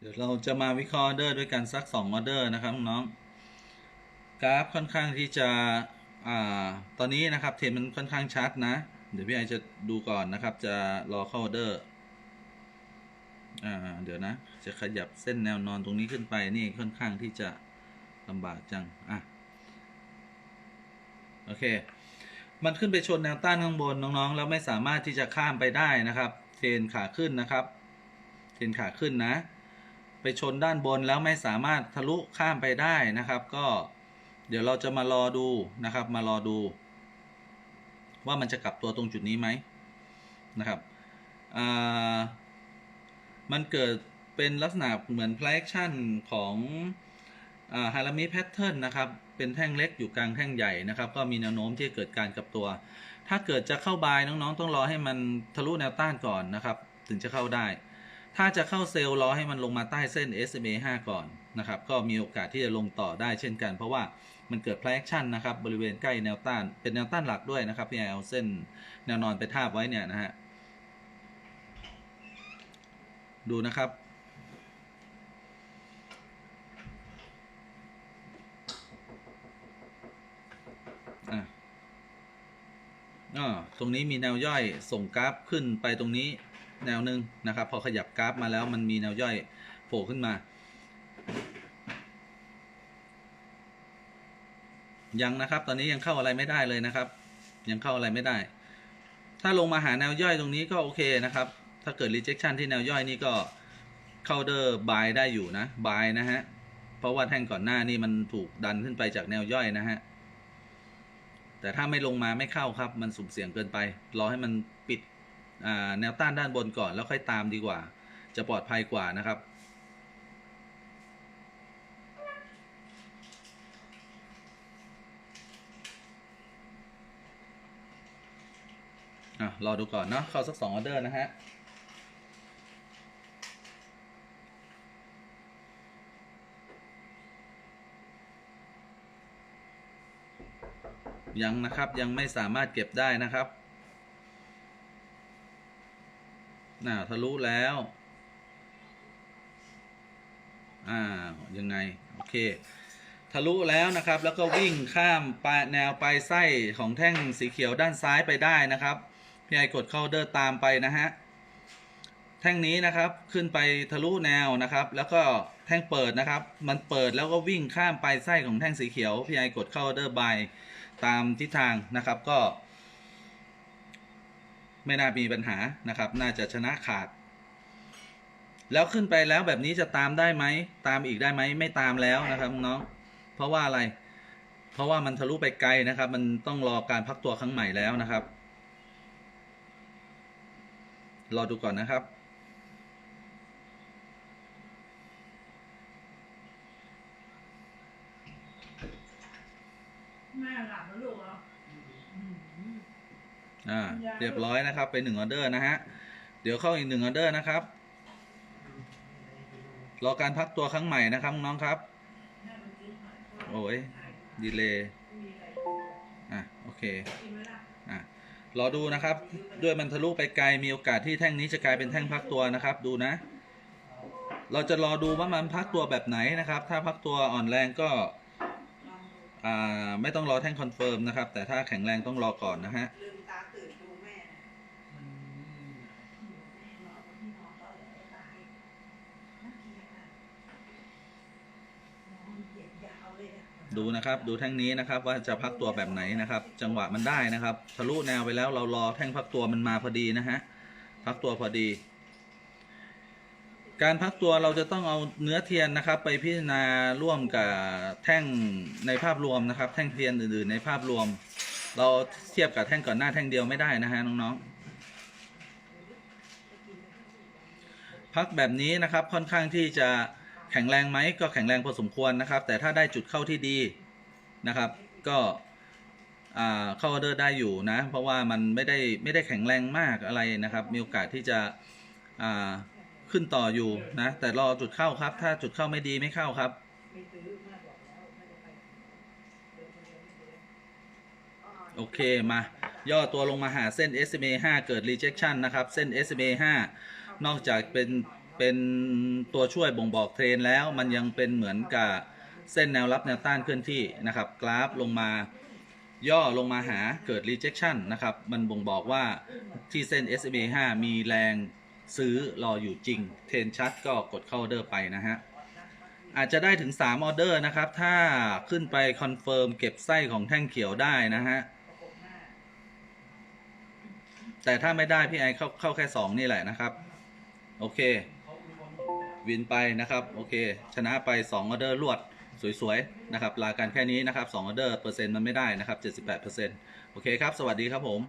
เดี๋ยวเราจะมาวิเคราะห์ออเดอร์ด้วยกันสักสองอเดอร์นะครับน้องกราฟค่อนข้างที่จะอ่าตอนนี้นะครับเทรนมันค่อนข้างชัดนะ เดี๋ยวพี่ไอจะดูก่อนนะครับ จะรอเข้าออเดอร์อ่าเดี๋ยวนะ จะขยับเส้นแนวนอนตรงนี้ขึ้นไปนี่ค่อนข้างที่จะลำบากจังอะโอเค มันขึ้นไปชนแนวต้านข้างบนน้องๆ แล้วไม่สามารถที่จะข้ามไปได้นะครับ เทรนขาขึ้นนะครับ เทรนขาขึ้นนะ ไปชนด้านบนแล้วไม่สามารถทะลุข้ามไปได้นะครับ ก็เดี๋ยวเราจะมารอดูนะครับ มารอดู ว่ามันจะกลับตัวตรงจุดนี้ไหมนะครับมันเกิดเป็นลักษณะเหมือน play action ของฮารามิแพทเทิร์นนะครับ เป็นแท่งเล็กอยู่กลางแท่งใหญ่นะครับ ก็มีแนวโน้มที่จะเกิดการกลับตัว ถ้าเกิดจะเข้าบายน้องๆ ต้องรอให้มันทะลุแนวต้านก่อนนะครับ ถึงจะเข้าได้ ถ้าจะเข้าเซลล์รอให้มันลงมาใต้เส้น SMA 5 ก่อนนะครับ ก็มีโอกาสที่จะลงต่อได้เช่นกัน เพราะว่ามันเกิด play action นะครับ บริเวณใกล้แนวต้าน เป็นแนวต้านหลักด้วยนะครับพี่เอาเส้นแนวนอนไปทาบไว้เนี่ยนะฮะ ดูนะครับ อะอ่าตรงนี้มีแนวย่อยส่งกราฟขึ้นไปตรงนี้ แนวหนึ่งนะครับ พอขยับกราฟมาแล้วมันมีแนวย่อยโผล่ขึ้นมา ยังนะครับ ตอนนี้ยังเข้าอะไรไม่ได้เลยนะครับ ยังเข้าอะไรไม่ได้ ถ้าลงมาหาแนวย่อยตรงนี้ก็โอเคนะครับ ถ้าเกิด rejection ที่แนวย่อยนี่ก็เข้าเดอร์บายได้อยู่นะบายนะฮะเพราะว่าแท่งก่อนหน้านี่มันถูกดันขึ้นไปจากแนวย่อยนะฮะแต่ถ้าไม่ลงมาไม่เข้าครับ มันสุ่มเสี่ยงเกินไป รอให้มันปิด แนวต้านด้านบนก่อนแล้วค่อยตามดีกว่า จะปลอดภัยกว่านะครับอะรอดูก่อนเนาะเข้าสักสองออเดอร์นะฮะยังนะครับยังไม่สามารถเก็บได้นะครับ น่าทะลุแล้ว อ่า ยังไง โอเค ทะลุแล้วนะครับ แล้วก็วิ่งข้ามปลายแนวปลายไส้ของแท่งสีเขียวด้านซ้ายไปได้นะครับ พี่ไอกดเข้าเดอร์ตามไปนะฮะ แท่งนี้นะครับขึ้นไปทะลุแนวนะครับ แล้วก็แท่งเปิดนะครับ มันเปิดแล้วก็วิ่งข้ามไปไส้ของแท่งสีเขียว พี่ไอกดเข้าเดอร์บายตามทิศทางนะครับ ก็ ไม่น่ามีปัญหานะครับ น่าจะชนะขาด แล้วขึ้นไปแล้วแบบนี้จะตามได้ไหม ตามอีกได้ไหม ไม่ตามแล้วนะครับน้องเพราะว่าอะไร เพราะว่ามันทะลุไปไกลนะครับ มันต้องรอการพักตัวครั้งใหม่แล้วนะครับ รอดูก่อนนะครับแม่หลับแล้วลูกเหรอ อ่าเรียบร้อยนะครับไปหนึ่งออเดอร์นะฮะเดี๋ยวเข้าอีกหนึ่งออเดอร์นะครับรอการพักตัวครั้งใหม่นะครับน้องครับ โอ้ยดีเลยอะโอเคอะรอดูนะครับ ด้วยมันทะลุไปไกลมีโอกาสที่แท่งนี้จะกลายเป็นแท่งพักตัวนะครับ ดูนะ เราจะรอดูว่ามันพักตัวแบบไหนนะครับ ถ้าพักตัวอ่อนแรงก็อ่าไม่ต้องรอแท่งคอนเฟิร์มนะครับ แต่ถ้าแข็งแรงต้องรอก่อนนะฮะ ลืมตาตื่นดูแม่นะแม่นอนบนที่นอนก็เลยตายน่าเกลียดอะนอนเหยีย ดูนะครับดูแท่งนี้นะครับว่าจะพักตัวแบบไหนนะครับ จังหวะมันได้นะครับ ทะลุแนวไปแล้วเรารอแท่งพักตัวมันมาพอดีนะฮะพักตัวพอดี การพักตัวเราจะต้องเอาเนื้อเทียนนะครับ ไปพิจารณาร่วมกับแท่งในภาพรวมนะครับ แท่งเทียนอื่นๆในภาพรวม เราเทียบกับแท่งก่อนหน้าแท่งเดียวไม่ได้นะฮะน้องๆพักแบบนี้นะครับค่อนข้างที่จะ แข็งแรงไหมก็แข็งแรงพอสมควรนะครับ แต่ถ้าได้จุดเข้าที่ดีนะครับ ก็เข้าออเดอร์ได้อยู่นะ เพราะว่ามันไม่ได้ไม่ได้แข็งแรงมากอะไรนะครับ มีโอกาสที่จะขึ้นต่ออยู่นะ แต่รอจุดเข้าครับ ถ้าจุดเข้าไม่ดีไม่เข้าครับโอเค มา ย่อตัวลงมาหาเส้น SMA 5 เกิด rejection นะครับ เส้น SMA 5 นอกจากเป็น เป็นตัวช่วยบ่งบอกเทรนแล้ว มันยังเป็นเหมือนกับเส้นแนวรับแนวต้านเคลื่อนที่นะครับ กราฟลงมาย่อลงมาหาเกิด rejection นะครับ มันบ่งบอกว่าที่เส้น SMA 5 มีแรงซื้อรออยู่จริง เทรนชัดก็กดเข้าออเดอร์ไปนะฮะ อาจจะได้ถึง 3 ออเดอร์นะครับ ถ้าขึ้นไปคอนเฟิร์มเก็บไส้ของแท่งเขียวได้นะฮะ แต่ถ้าไม่ได้พี่ไอเข้าเข้าแค่ 2 นี่แหละนะครับ โอเค วินไปนะครับโอเค ชนะไป2ออเดอร์รวดสวยๆนะครับลากันแค่นี้นะครับ2ออเดอร์เปอร์เซ็นต์มันไม่ได้นะครับ78%โอเคครับ สวัสดีครับผม